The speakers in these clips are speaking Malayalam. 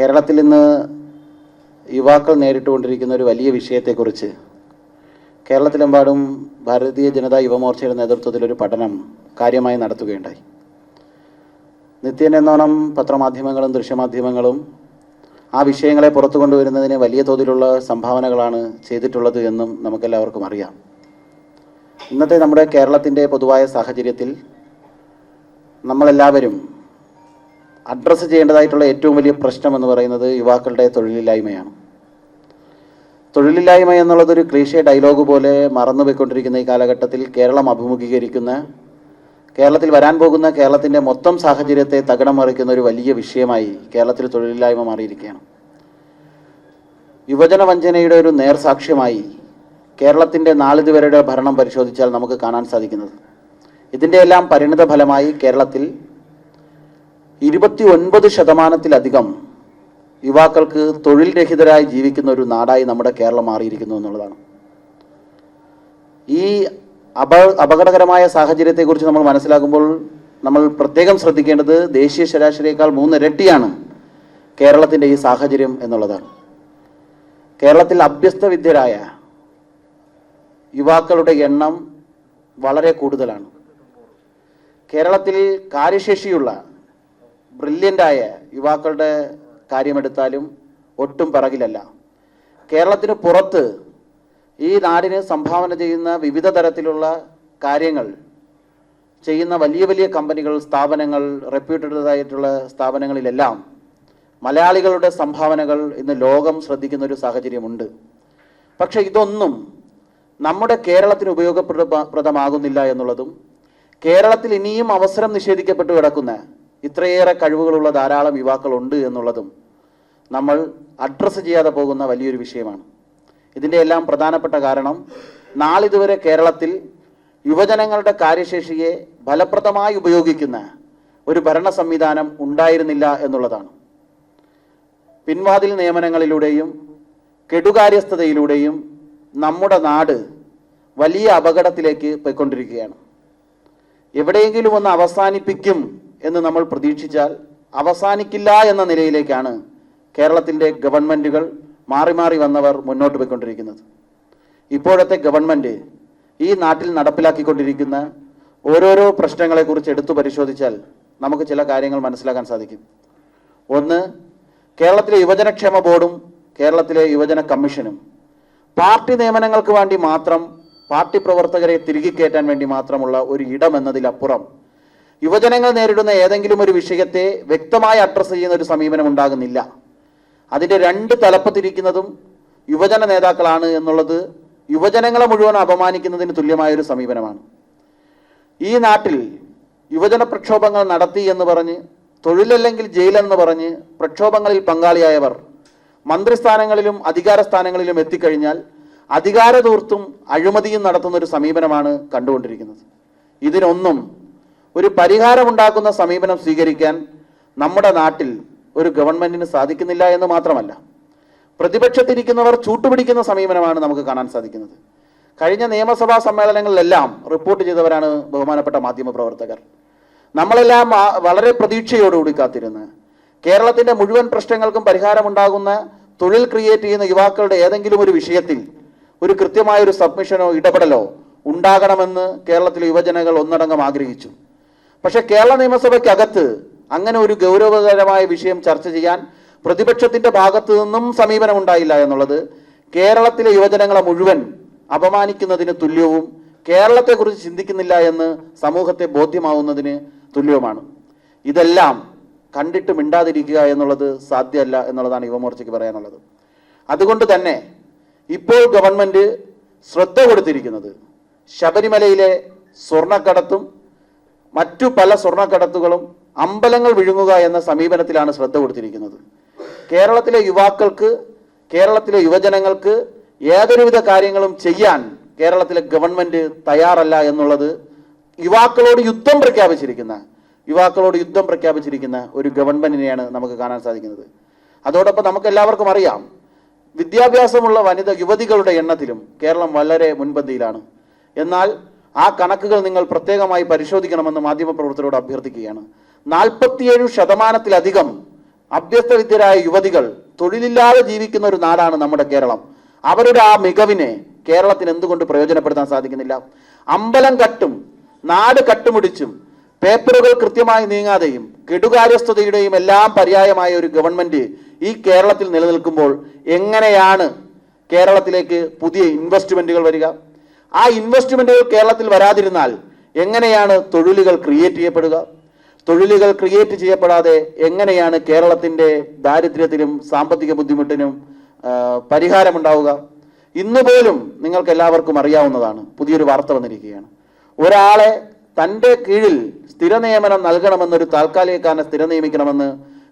കേരളത്തിൽ ഇന്ന് യുവാക്കൾ നേരിട്ടുകൊണ്ടിരിക്കുന്ന ഒരു വലിയ വിഷയത്തെക്കുറിച്ച് കേരളത്തിലെമ്പാടും ഭാരതീയ ജനതാ യുവമോർച്ചയുടെ നേതൃത്വത്തിൽ ഒരു പഠനം കാര്യമായി നടത്തുകയുണ്ടായി. നിത്യേന എന്നോണം പത്രമാധ്യമങ്ങളും ദൃശ്യമാധ്യമങ്ങളും ആ വിഷയങ്ങളെ പുറത്തു കൊണ്ടുവരുന്നതിന് വലിയ തോതിലുള്ള സംഭാവനകളാണ് ചെയ്തിട്ടുള്ളത് എന്നും നമുക്കെല്ലാവർക്കും അറിയാം. ഇന്നത്തെ നമ്മുടെ കേരളത്തിന്റെ പൊതുവായ സാഹചര്യത്തിൽ നമ്മളെല്ലാവരും അഡ്രസ്സ് ചെയ്യേണ്ടതായിട്ടുള്ള ഏറ്റവും വലിയ പ്രശ്നം എന്ന് പറയുന്നത് യുവാക്കളുടെ തൊഴിലില്ലായ്മയാണ്. തൊഴിലില്ലായ്മ എന്നുള്ളതൊരു ക്ലീഷേ ഡയലോഗ് പോലെ മറന്നുപോയിക്കൊണ്ടിരിക്കുന്ന ഈ കാലഘട്ടത്തിൽ കേരളം അഭിമുഖീകരിക്കുന്ന കേരളത്തിൽ വരാൻ പോകുന്ന കേരളത്തിന്റെ മൊത്തം സാഹചര്യത്തെ തകിടം മറിക്കുന്ന ഒരു വലിയ വിഷയമായി കേരളത്തിൽ തൊഴിലില്ലായ്മ മാറിയിരിക്കുകയാണ്. യുവജന വഞ്ചനയുടെ ഒരു നേർസാക്ഷ്യമായി കേരളത്തിന്റെ നാളിതുവരെയുടെ ഭരണം പരിശോധിച്ചാൽ നമുക്ക് കാണാൻ സാധിക്കുന്നത്. ഇതിന്റെയെല്ലാം പരിണിത ഫലമായി കേരളത്തിൽ ഇരുപത്തി ഒൻപത് ശതമാനത്തിലധികം യുവാക്കൾക്ക് തൊഴിൽ രഹിതരായി ജീവിക്കുന്ന ഒരു നാടായി നമ്മുടെ കേരളം മാറിയിരിക്കുന്നു എന്നുള്ളതാണ്. ഈ അപ അപകടകരമായ സാഹചര്യത്തെക്കുറിച്ച് നമ്മൾ മനസ്സിലാക്കുമ്പോൾ നമ്മൾ പ്രത്യേകം ശ്രദ്ധിക്കേണ്ടത് ദേശീയ ശരാശരിയേക്കാൾ മൂന്നിരട്ടിയാണ് കേരളത്തിന്റെ ഈ സാഹചര്യം എന്നുള്ളതാണ്. കേരളത്തിൽ അഭ്യസ്ത വിദ്യരായ യുവാക്കളുടെ എണ്ണം വളരെ കൂടുതലാണ്. കേരളത്തിൽ കാര്യശേഷിയുള്ള ബ്രില്യന്റായ യുവാക്കളുടെ കാര്യമെടുത്താലും ഒട്ടും പിറകിലല്ല. കേരളത്തിന് പുറത്ത് ഈ നാടിന് സംഭാവന ചെയ്യുന്ന വിവിധ തരത്തിലുള്ള കാര്യങ്ങൾ ചെയ്യുന്ന വലിയ വലിയ കമ്പനികൾ സ്ഥാപനങ്ങൾ റെപ്യൂട്ടഡ് ആയിട്ടുള്ള സ്ഥാപനങ്ങളിലെല്ലാം മലയാളികളുടെ സംഭാവനകൾ ഇന്ന് ലോകം ശ്രദ്ധിക്കുന്ന ഒരു സാഹചര്യമുണ്ട്. പക്ഷേ ഇതൊന്നും നമ്മുടെ കേരളത്തിന് ഉപയോഗപ്രദമാകുന്നില്ല എന്നുള്ളതും കേരളത്തിൽ ഇനിയും അവസരം നിഷേധിക്കപ്പെട്ടു കിടക്കുന്ന ഇത്രയേറെ കഴിവുകളുള്ള ധാരാളം യുവാക്കളുണ്ട് എന്നുള്ളതും നമ്മൾ അഡ്രസ്സ് ചെയ്യാതെ പോകുന്ന വലിയൊരു വിഷയമാണ്. ഇതിന്റെ എല്ലാം പ്രധാനപ്പെട്ട കാരണം നാളിതുവരെ കേരളത്തിൽ യുവജനങ്ങളുടെ കാര്യശേഷിയെ ഫലപ്രദമായി ഉപയോഗിക്കുന്ന ഒരു ഭരണ സംവിധാനം ഉണ്ടായിരുന്നില്ല എന്നുള്ളതാണ്. പിൻവാതിൽ നിയമനങ്ങളിലൂടെയും കെടുകാര്യസ്ഥതയിലൂടെയും നമ്മുടെ നാട് വലിയ അപകടത്തിലേക്ക് പോയിക്കൊണ്ടിരിക്കുകയാണ്. എവിടെയെങ്കിലും ഒന്ന് അവസാനിപ്പിക്കും എന്ന് നമ്മൾ പ്രതീക്ഷിച്ചാൽ അവസാനിക്കില്ല എന്ന നിലയിലേക്കാണ് കേരളത്തിന്റെ ഗവൺമെന്റുകൾ മാറി മാറി വന്നവർ മുന്നോട്ട് പോയിക്കൊണ്ടിരിക്കുന്നത്. ഇപ്പോഴത്തെ ഗവൺമെന്റ് ഈ നാട്ടിൽ നടപ്പിലാക്കിക്കൊണ്ടിരിക്കുന്ന ഓരോരോ പ്രശ്നങ്ങളെക്കുറിച്ച് എടുത്തു പരിശോധിച്ചാൽ നമുക്ക് ചില കാര്യങ്ങൾ മനസ്സിലാക്കാൻ സാധിക്കും. ഒന്ന് കേരളത്തിലെ യുവജനക്ഷേമ ബോർഡും കേരളത്തിലെ യുവജന കമ്മീഷനും പാർട്ടി നിയമനങ്ങൾക്ക് വേണ്ടി മാത്രം പാർട്ടി പ്രവർത്തകരെ തിരികെ കയറ്റാൻ വേണ്ടി മാത്രമുള്ള ഒരു ഇടം എന്നതിലപ്പുറം യുവജനങ്ങൾ നേരിടുന്ന ഏതെങ്കിലും ഒരു വിഷയത്തെ വ്യക്തമായി അഡ്രസ്സ് ചെയ്യുന്ന ഒരു സമീപനം ഉണ്ടാകുന്നില്ല. അതിന്റെ രണ്ട് തലപ്പത്തിരിക്കുന്നതും യുവജന നേതാക്കളാണ് എന്നുള്ളത് യുവജനങ്ങളെ മുഴുവൻ അപമാനിക്കുന്നതിന് തുല്യമായ ഒരു സമീപനമാണ്. ഈ നാട്ടിൽ യുവജന പ്രക്ഷോഭങ്ങൾ നടത്തി എന്ന് പറഞ്ഞ് തൊഴിലല്ലെങ്കിൽ ജയിലെന്ന് പറഞ്ഞ് പ്രക്ഷോഭങ്ങളിൽ പങ്കാളിയായവർ മന്ത്രിസ്ഥാനങ്ങളിലും അധികാര സ്ഥാനങ്ങളിലും എത്തിക്കഴിഞ്ഞാൽ അധികാരതൂർത്തും അഴിമതിയും നടത്തുന്ന ഒരു സമീപനമാണ് കണ്ടുകൊണ്ടിരിക്കുന്നത്. ഇതിനൊന്നും ഒരു പരിഹാരമുണ്ടാക്കുന്ന സമീപനം സ്വീകരിക്കാൻ നമ്മുടെ നാട്ടിൽ ഒരു ഗവൺമെന്റിന് സാധിക്കുന്നില്ല എന്ന് മാത്രമല്ല പ്രതിപക്ഷത്തിരിക്കുന്നവർ ചൂട്ടുപിടിക്കുന്ന സമീപനമാണ് നമുക്ക് കാണാൻ സാധിക്കുന്നത്. കഴിഞ്ഞ നിയമസഭാ സമ്മേളനങ്ങളിലെല്ലാം റിപ്പോർട്ട് ചെയ്തവരാണ് ബഹുമാനപ്പെട്ട മാധ്യമപ്രവർത്തകർ നമ്മളെല്ലാം വളരെ പ്രതീക്ഷയോടുകൂടി കാത്തിരുന്ന് കേരളത്തിന്റെ മുഴുവൻ പ്രശ്നങ്ങൾക്കും പരിഹാരമുണ്ടാകുന്ന തൊഴിൽ ക്രിയേറ്റ് ചെയ്യുന്ന യുവാക്കളുടെ ഏതെങ്കിലും ഒരു വിഷയത്തിൽ ഒരു കൃത്യമായ ഒരു സബ്മിഷനോ ഇടപെടലോ ഉണ്ടാകണമെന്ന് കേരളത്തിലെ യുവജനങ്ങൾ ഒന്നടങ്കം ആഗ്രഹിച്ചു. പക്ഷെ കേരള നിയമസഭയ്ക്കകത്ത് അങ്ങനെ ഒരു ഗൗരവകരമായ വിഷയം ചർച്ച ചെയ്യാൻ പ്രതിപക്ഷത്തിന്റെ ഭാഗത്തു നിന്നും സമീപനം ഉണ്ടായില്ല എന്നുള്ളത് കേരളത്തിലെ യുവജനങ്ങളെ മുഴുവൻ അപമാനിക്കുന്നതിന് തുല്യവും കേരളത്തെക്കുറിച്ച് ചിന്തിക്കുന്നില്ല എന്ന് സമൂഹത്തെ ബോധ്യമാവുന്നതിന് തുല്യവുമാണ്. ഇതെല്ലാം കണ്ടിട്ട് മിണ്ടാതിരിക്കുക എന്നുള്ളത് സാധ്യമല്ല എന്നുള്ളതാണ് യുവമോർച്ചയ്ക്ക് പറയാനുള്ളത്. അതുകൊണ്ട് തന്നെ ഇപ്പോൾ ഗവൺമെന്റ് ശ്രദ്ധ കൊടുത്തിരിക്കുന്നത് ശബരിമലയിലെ സ്വർണക്കടത്തും മറ്റു പല സ്വർണക്കടത്തുകളും അമ്പലങ്ങൾ വിഴുങ്ങുക എന്ന സമീപനത്തിലാണ് ശ്രദ്ധ കൊടുത്തിരിക്കുന്നത്. കേരളത്തിലെ യുവാക്കൾക്ക് കേരളത്തിലെ യുവജനങ്ങൾക്ക് ഏതൊരുവിധ കാര്യങ്ങളും ചെയ്യാൻ കേരളത്തിലെ ഗവൺമെന്റ് തയ്യാറല്ല എന്നുള്ളത് യുവാക്കളോട് യുദ്ധം പ്രഖ്യാപിച്ചിരിക്കുന്ന യുവാക്കളോട് യുദ്ധം പ്രഖ്യാപിച്ചിരിക്കുന്ന ഒരു ഗവൺമെന്റിനെയാണ് നമുക്ക് കാണാൻ സാധിക്കുന്നത്. അതോടൊപ്പം നമുക്ക് എല്ലാവർക്കും അറിയാം വിദ്യാഭ്യാസമുള്ള വനിത യുവതികളുടെ എണ്ണത്തിലും കേരളം വളരെ മുൻപന്തിയിലാണ്. എന്നാൽ ആ കണക്കുകൾ നിങ്ങൾ പ്രത്യേകമായി പരിശോധിക്കണമെന്ന് മാധ്യമപ്രവർത്തകരോട് അഭ്യർത്ഥിക്കുകയാണ്. നാൽപ്പത്തിയേഴ് ശതമാനത്തിലധികം അഭ്യസ്ത വിദ്യരായ യുവതികൾ തൊഴിലില്ലാതെ ജീവിക്കുന്ന ഒരു നാടാണ് നമ്മുടെ കേരളം. അവരുടെ ആ മികവിനെ കേരളത്തിന് എന്തുകൊണ്ട് പ്രയോജനപ്പെടുത്താൻ സാധിക്കുന്നില്ല? അമ്പലം കട്ടും നാട് കട്ടുമുടിച്ചും പേപ്പറുകൾ കൃത്യമായി നീങ്ങാതെയും കെടുകാര്യസ്ഥതയുടെയും എല്ലാം പര്യായമായ ഒരു ഗവൺമെന്റ് ഈ കേരളത്തിൽ നിലനിൽക്കുമ്പോൾ എങ്ങനെയാണ് കേരളത്തിലേക്ക് പുതിയ ഇൻവെസ്റ്റ്മെന്റുകൾ വരിക? ആ ഇൻവെസ്റ്റ്മെന്റുകൾ കേരളത്തിൽ വരാതിരുന്നാൽ എങ്ങനെയാണ് തൊഴിലുകൾ ക്രിയേറ്റ് ചെയ്യപ്പെടുക? തൊഴിലുകൾ ക്രിയേറ്റ് ചെയ്യപ്പെടാതെ എങ്ങനെയാണ് കേരളത്തിന്റെ ദാരിദ്ര്യത്തിനും സാമ്പത്തിക ബുദ്ധിമുട്ടിനും പരിഹാരമുണ്ടാവുക? ഇന്ന് പോലും നിങ്ങൾക്ക് എല്ലാവർക്കും അറിയാവുന്നതാണ്. പുതിയൊരു വാർത്ത വന്നിരിക്കുകയാണ്. ഒരാളെ തന്റെ കീഴിൽ സ്ഥിര നിയമനം നൽകണമെന്നൊരു താൽക്കാലികക്കാരനെ സ്ഥിര നിയമിക്കണമെന്ന്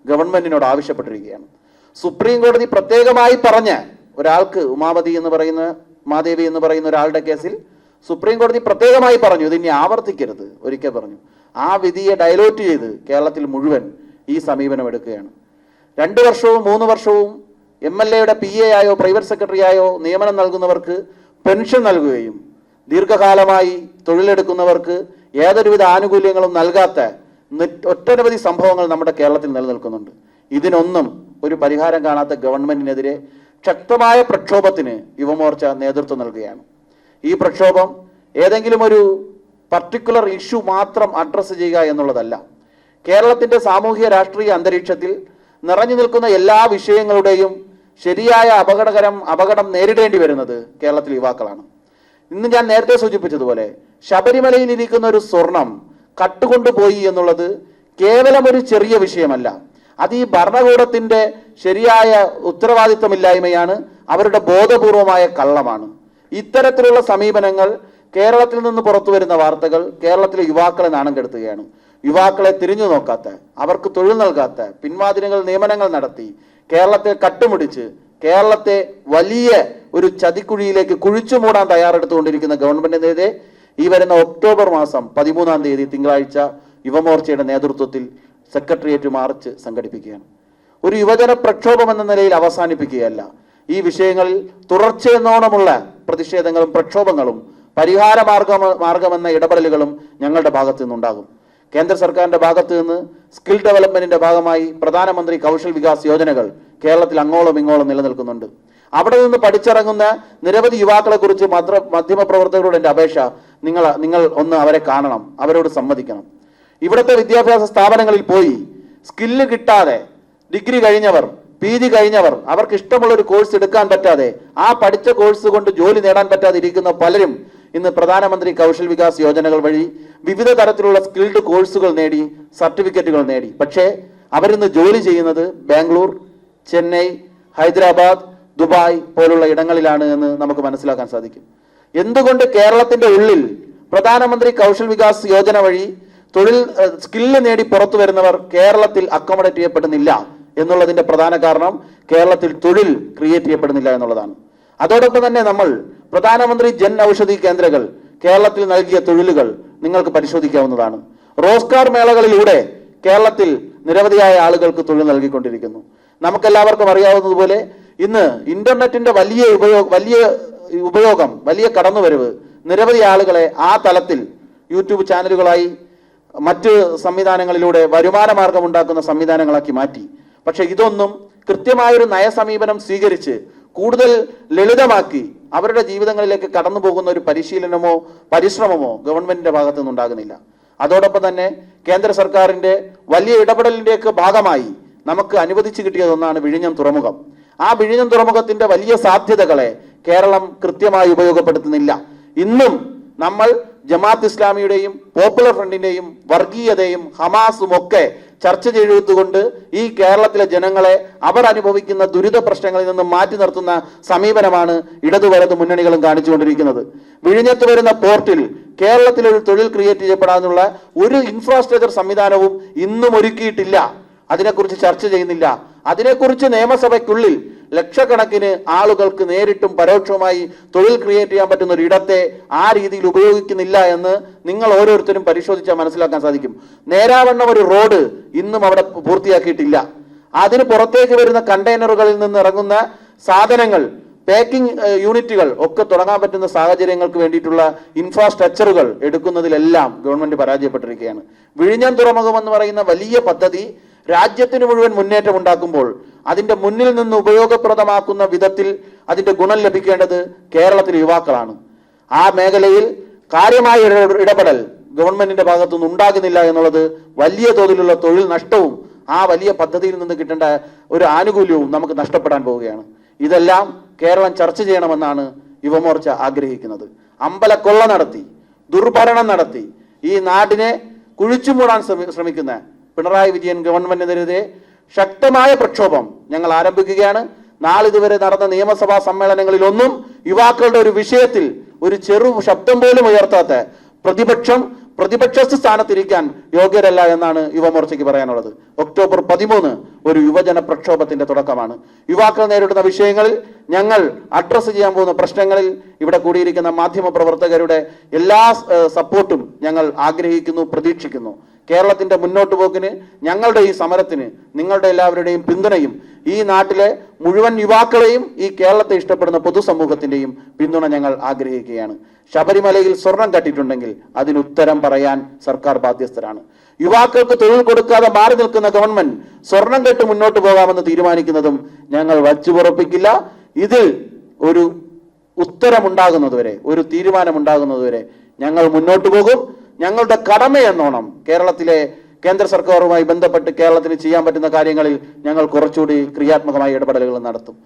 ഗവൺമെന്റിനോട് ആവശ്യപ്പെട്ടിരിക്കുകയാണ്. സുപ്രീം കോടതി പ്രത്യേകമായി പറഞ്ഞ ഒരാൾക്ക് ഉമാവതി എന്ന് പറയുന്ന ഉമാദേവി എന്ന് പറയുന്ന ഒരാളുടെ കേസിൽ സുപ്രീം കോടതി പ്രത്യേകമായി പറഞ്ഞു ഇത് ഇനി ആവർത്തിക്കരുത്. ഒരിക്കൽ പറഞ്ഞു. ആ വിധിയെ ഡയലോട്ട് ചെയ്ത് കേരളത്തിൽ മുഴുവൻ ഈ സമീപനം എടുക്കുകയാണ്. രണ്ട് വർഷവും മൂന്ന് വർഷവും എം എൽ എയുടെ പി എ ആയോ പ്രൈവറ്റ് സെക്രട്ടറി ആയോ നിയമനം നൽകുന്നവർക്ക് പെൻഷൻ നൽകുകയും ദീർഘകാലമായി തൊഴിലെടുക്കുന്നവർക്ക് ഏതൊരുവിധ ആനുകൂല്യങ്ങളും നൽകാത്ത ഒട്ടനവധി സംഭവങ്ങൾ നമ്മുടെ കേരളത്തിൽ നിലനിൽക്കുന്നുണ്ട്. ഇതിനൊന്നും ഒരു പരിഹാരം കാണാത്ത ഗവൺമെന്റിനെതിരെ ശക്തമായ പ്രക്ഷോഭത്തിന് യുവമോർച്ച നേതൃത്വം നൽകുകയാണ്. ഈ പ്രക്ഷോഭം ഏതെങ്കിലും ഒരു പർട്ടിക്കുലർ ഇഷ്യൂ മാത്രം അഡ്രസ്സ് ചെയ്യുക എന്നുള്ളതല്ല. കേരളത്തിന്റെ സാമൂഹിക രാഷ്ട്രീയ അന്തരീക്ഷത്തിൽ നിറഞ്ഞു നിൽക്കുന്ന എല്ലാ വിഷയങ്ങളുടെയും ശരിയായ അപകടകരം അപകടം നേരിടേണ്ടി വരുന്നത് കേരളത്തിലെ യുവാക്കളാണ്. ഇന്ന് ഞാൻ നേരത്തെ സൂചിപ്പിച്ചതുപോലെ ശബരിമലയിൽ ഇരിക്കുന്ന ഒരു സ്വർണം കട്ടുകൊണ്ടുപോയി എന്നുള്ളത് കേവലം ഒരു ചെറിയ വിഷയമല്ല. അത് ഈ ഭരണകൂടത്തിന്റെ ശരിയായ ഉത്തരവാദിത്തമില്ലായ്മയാണ് അവരുടെ ബോധപൂർവമായ കള്ളമാണ്. ഇത്തരത്തിലുള്ള സമീപനങ്ങൾ കേരളത്തിൽ നിന്ന് പുറത്തു വരുന്ന വാർത്തകൾ കേരളത്തിലെ യുവാക്കളെ നാണം കെടുത്തുകയാണ്. യുവാക്കളെ തിരിഞ്ഞു നോക്കാത്ത അവർക്ക് തൊഴിൽ നൽകാത്ത പിൻവാതിലുകൾ നിയമനങ്ങൾ നടത്തി കേരളത്തെ കട്ടുമുടിച്ച് കേരളത്തെ വലിയ ഒരു ചതിക്കുഴിയിലേക്ക് കുഴിച്ചു മൂടാൻ തയ്യാറെടുത്തുകൊണ്ടിരിക്കുന്ന ഗവൺമെന്റിനെതിരെ ഈ വരുന്ന ഒക്ടോബർ മാസം പതിമൂന്നാം തീയതി തിങ്കളാഴ്ച യുവമോർച്ചയുടെ നേതൃത്വത്തിൽ സെക്രട്ടേറിയറ്റ് മാർച്ച് സംഘടിപ്പിക്കുകയാണ്. ഒരു യുവജന പ്രക്ഷോഭം എന്ന നിലയിൽ അവസാനിപ്പിക്കുകയല്ല. ഈ വിഷയങ്ങളിൽ തുടർച്ചയെന്നോണമുള്ള പ്രതിഷേധങ്ങളും പ്രക്ഷോഭങ്ങളും പരിഹാര മാർഗ മാർഗമെന്ന ഇടപെടലുകളും ഞങ്ങളുടെ ഭാഗത്തു നിന്നുണ്ടാകും. കേന്ദ്ര സർക്കാരിന്റെ ഭാഗത്തു നിന്ന് സ്കിൽ ഡെവലപ്മെന്റിന്റെ ഭാഗമായി പ്രധാനമന്ത്രി കൗശൽ വികാസ് യോജനകൾ കേരളത്തിൽ അങ്ങോളം ഇങ്ങോളം നിലനിൽക്കുന്നുണ്ട്. അവിടെ നിന്ന് പഠിച്ചിറങ്ങുന്ന നിരവധി യുവാക്കളെ കുറിച്ച് മാത്രം മാധ്യമപ്രവർത്തകരോട് എന്റെ അപേക്ഷ. നിങ്ങൾ നിങ്ങൾ ഒന്ന് അവരെ കാണണം. അവരോട് സമ്മതിക്കണം. ഇവിടുത്തെ വിദ്യാഭ്യാസ സ്ഥാപനങ്ങളിൽ പോയി സ്കില്ല് കിട്ടാതെ ഡിഗ്രി കഴിഞ്ഞവർ പി ജി കഴിഞ്ഞവർ അവർക്ക് ഇഷ്ടമുള്ള ഒരു കോഴ്സ് എടുക്കാൻ പറ്റാതെ ആ പഠിച്ച കോഴ്സ് കൊണ്ട് ജോലി നേടാൻ പറ്റാതെ ഇരിക്കുന്ന പലരും ഇന്ന് പ്രധാനമന്ത്രി കൗശൽ വികാസ് യോജനകൾ വഴി വിവിധ തരത്തിലുള്ള സ്കിൽഡ് കോഴ്സുകൾ നേടി സർട്ടിഫിക്കറ്റുകൾ നേടി. പക്ഷേ അവരിന്ന് ജോലി ചെയ്യുന്നത് ബാംഗ്ലൂർ ചെന്നൈ ഹൈദരാബാദ് ദുബായ് പോലുള്ള ഇടങ്ങളിലാണ് എന്ന് നമുക്ക് മനസ്സിലാക്കാൻ സാധിക്കും. എന്തുകൊണ്ട് കേരളത്തിന്റെ ഉള്ളിൽ പ്രധാനമന്ത്രി കൗശൽ വികാസ് യോജന വഴി തൊഴിൽ സ്കില്ല് നേടി പുറത്തു വരുന്നവർ കേരളത്തിൽ അക്കോമഡേറ്റ് ചെയ്യപ്പെടുന്നില്ല എന്നുള്ളതിന്റെ പ്രധാന കാരണം കേരളത്തിൽ തൊഴിൽ ക്രിയേറ്റ് ചെയ്യപ്പെടുന്നില്ല എന്നുള്ളതാണ്. അതോടൊപ്പം തന്നെ നമ്മൾ പ്രധാനമന്ത്രി ജൻ ഔഷധി കേന്ദ്രങ്ങൾ കേരളത്തിൽ നൽകിയ തൊഴിലുകൾ നിങ്ങൾക്ക് പരിശോധിക്കാവുന്നതാണ്. റോസ്കാർ മേളകളിലൂടെ കേരളത്തിൽ നിരവധിയായ ആളുകൾക്ക് തൊഴിൽ നൽകിക്കൊണ്ടിരിക്കുന്നു. നമുക്കെല്ലാവർക്കും അറിയാവുന്നതുപോലെ ഇന്ന് ഇന്റർനെറ്റിന്റെ വലിയ ഉപയോഗ വലിയ ഉപയോഗം വലിയ കടന്നുവരവ് നിരവധി ആളുകളെ ആ തലത്തിൽ യൂട്യൂബ് ചാനലുകളായി മറ്റ് സംവിധാനങ്ങളിലൂടെ വരുമാന മാർഗം ഉണ്ടാക്കുന്ന സംവിധാനങ്ങളാക്കി മാറ്റി. പക്ഷെ ഇതൊന്നും കൃത്യമായൊരു നയസമീപനം സ്വീകരിച്ച് കൂടുതൽ ലളിതമാക്കി അവരുടെ ജീവിതങ്ങളിലേക്ക് കടന്നു പോകുന്ന ഒരു പരിശീലനമോ പരിശ്രമമോ ഗവൺമെന്റിന്റെ ഭാഗത്തു നിന്നുണ്ടാകുന്നില്ല അതോടൊപ്പം തന്നെ കേന്ദ്ര സർക്കാരിന്റെ വലിയ ഇടപെടലിന്റെയൊക്കെ ഭാഗമായി നമുക്ക് അനുവദിച്ചു കിട്ടിയതൊന്നാണ് വിഴിഞ്ഞം തുറമുഖം. ആ വിഴിഞ്ഞം തുറമുഖത്തിന്റെ വലിയ സാധ്യതകളെ കേരളം കൃത്യമായി ഉപയോഗപ്പെടുത്തുന്നില്ല. ഇന്നും നമ്മൾ ജമാഅത്ത് ഇസ്ലാമിയുടെയും പോപ്പുലർ ഫ്രണ്ടിന്റെയും വർഗീയതയും ഹമാസും ഒക്കെ ചർച്ച ചെയ്തുകൊണ്ട് ഈ കേരളത്തിലെ ജനങ്ങളെ അവർ അനുഭവിക്കുന്ന ദുരിത പ്രശ്നങ്ങളിൽ നിന്ന് മാറ്റി നിർത്തുന്ന സമീപനമാണ് ഇടതു മുന്നണികളും കാണിച്ചുകൊണ്ടിരിക്കുന്നത്. വിഴിഞ്ഞത്ത് വരുന്ന പോർട്ടിൽ കേരളത്തിൽ ഒരു തൊഴിൽ ക്രിയേറ്റ് ചെയ്യപ്പെടാനുള്ള ഒരു ഇൻഫ്രാസ്ട്രക്ചർ സംവിധാനവും ഇന്നും ഒരുക്കിയിട്ടില്ല. അതിനെക്കുറിച്ച് ചർച്ച ചെയ്യുന്നില്ല. അതിനെക്കുറിച്ച് നിയമസഭയ്ക്കുള്ളിൽ ലക്ഷക്കണക്കിന് ആളുകൾക്ക് നേരിട്ടും പരോക്ഷവുമായി തൊഴിൽ ക്രിയേറ്റ് ചെയ്യാൻ പറ്റുന്ന ഒരു ഇടത്തെ ആ രീതിയിൽ ഉപയോഗിക്കുന്നില്ല എന്ന് നിങ്ങൾ ഓരോരുത്തരും പരിശോധിച്ചാൽ മനസ്സിലാക്കാൻ സാധിക്കും. നേരാവണ്ണം ഒരു റോഡ് ഇന്നും അവിടെ പൂർത്തിയാക്കിയിട്ടില്ല. അതിന് പുറത്തേക്ക് വരുന്ന കണ്ടെയ്നറുകളിൽ നിന്ന് ഇറങ്ങുന്ന സാധനങ്ങൾ പാക്കിംഗ് യൂണിറ്റുകൾ ഒക്കെ തുടങ്ങാൻ പറ്റുന്ന സാഹചര്യങ്ങൾക്ക് വേണ്ടിയിട്ടുള്ള ഇൻഫ്രാസ്ട്രക്ചറുകൾ എടുക്കുന്നതിലെല്ലാം ഗവൺമെന്റ് പരാജയപ്പെട്ടിരിക്കുകയാണ്. വിഴിഞ്ഞം തുറമുഖം എന്ന് പറയുന്ന വലിയ പദ്ധതി രാജ്യത്തിന് മുഴുവൻ മുന്നേറ്റം ഉണ്ടാക്കുമ്പോൾ അതിന്റെ മുന്നിൽ നിന്ന് ഉപയോഗപ്രദമാക്കുന്ന വിധത്തിൽ അതിന്റെ ഗുണം ലഭിക്കേണ്ടത് കേരളത്തിലെ യുവാക്കളാണ്. ആ മേഖലയിൽ കാര്യമായ ഇടപെടൽ ഗവൺമെന്റിന്റെ ഭാഗത്തുനിന്ന് ഉണ്ടാകുന്നില്ല എന്നുള്ളത് വലിയ തോതിലുള്ള തൊഴിൽ നഷ്ടവും ആ വലിയ പദ്ധതിയിൽ നിന്ന് കിട്ടേണ്ട ഒരു ആനുകൂല്യവും നമുക്ക് നഷ്ടപ്പെടാൻ പോവുകയാണ്. ഇതെല്ലാം കേരളം ചർച്ച ചെയ്യണമെന്നാണ് യുവമോർച്ച ആഗ്രഹിക്കുന്നത്. അമ്പലക്കൊള്ള നടത്തി ദുർഭരണം നടത്തി ഈ നാടിനെ കുഴിച്ചുമൂടാൻ ശ്രമിക്കുന്ന പിണറായി വിജയൻ ഗവൺമെന്റിനെതിരെ ശക്തമായ പ്രക്ഷോഭം ഞങ്ങൾ ആരംഭിക്കുകയാണ്. നാളിതുവരെ നടന്ന നിയമസഭാ സമ്മേളനങ്ങളിലൊന്നും യുവാക്കളുടെ ഒരു വിഷയത്തിൽ ഒരു ചെറു ശബ്ദം പോലും ഉയർത്താത്ത പ്രതിപക്ഷം പ്രതിപക്ഷ സ്ഥാനത്തിരിക്കാൻ യോഗ്യരല്ല എന്നാണ് യുവമോർച്ചയ്ക്ക് പറയാനുള്ളത്. ഒക്ടോബർ പതിമൂന്ന് ഒരു യുവജന പ്രക്ഷോഭത്തിന്റെ തുടക്കമാണ്. യുവാക്കൾ നേരിടുന്ന വിഷയങ്ങളിൽ ഞങ്ങൾ അഡ്രസ്സ് ചെയ്യാൻ പോകുന്ന പ്രശ്നങ്ങളിൽ ഇവിടെ കൂടിയിരിക്കുന്ന മാധ്യമ പ്രവർത്തകരുടെ എല്ലാ സപ്പോർട്ടും ഞങ്ങൾ ആഗ്രഹിക്കുന്നു പ്രതീക്ഷിക്കുന്നു. കേരളത്തിന്റെ മുന്നോട്ട് പോക്കിന് ഞങ്ങളുടെ ഈ സമരത്തിന് നിങ്ങളുടെ എല്ലാവരുടെയും പിന്തുണയും ഈ നാട്ടിലെ മുഴുവൻ യുവാക്കളെയും ഈ കേരളത്തെ ഇഷ്ടപ്പെടുന്ന പൊതുസമൂഹത്തിന്റെയും പിന്തുണ ഞങ്ങൾ ആഗ്രഹിക്കുകയാണ്. ശബരിമലയിൽ സ്വർണം കട്ടിട്ടുണ്ടെങ്കിൽ അതിന് ഉത്തരം പറയാൻ സർക്കാർ ബാധ്യസ്ഥരാണ്. യുവാക്കൾക്ക് തൊഴിൽ കൊടുക്കാതെ മാറി നിൽക്കുന്ന ഗവൺമെന്റ് സ്വർണം കെട്ട് മുന്നോട്ട് പോകാമെന്ന് തീരുമാനിക്കുന്നതും ഞങ്ങൾ വച്ചുപുറപ്പിക്കില്ല. ഇതിൽ ഒരു ഉത്തരമുണ്ടാകുന്നതുവരെ ഒരു തീരുമാനമുണ്ടാകുന്നതുവരെ ഞങ്ങൾ മുന്നോട്ട് പോകും. ഞങ്ങളുടെ കടമയെന്നോണം കേരളത്തിലെ കേന്ദ്ര സർക്കാരുമായി ബന്ധപ്പെട്ട് കേരളത്തിന് ചെയ്യാൻ പറ്റുന്ന കാര്യങ്ങളിൽ ഞങ്ങൾ കുറച്ചുകൂടി ക്രിയാത്മകമായ ഇടപെടലുകൾ നടത്തും.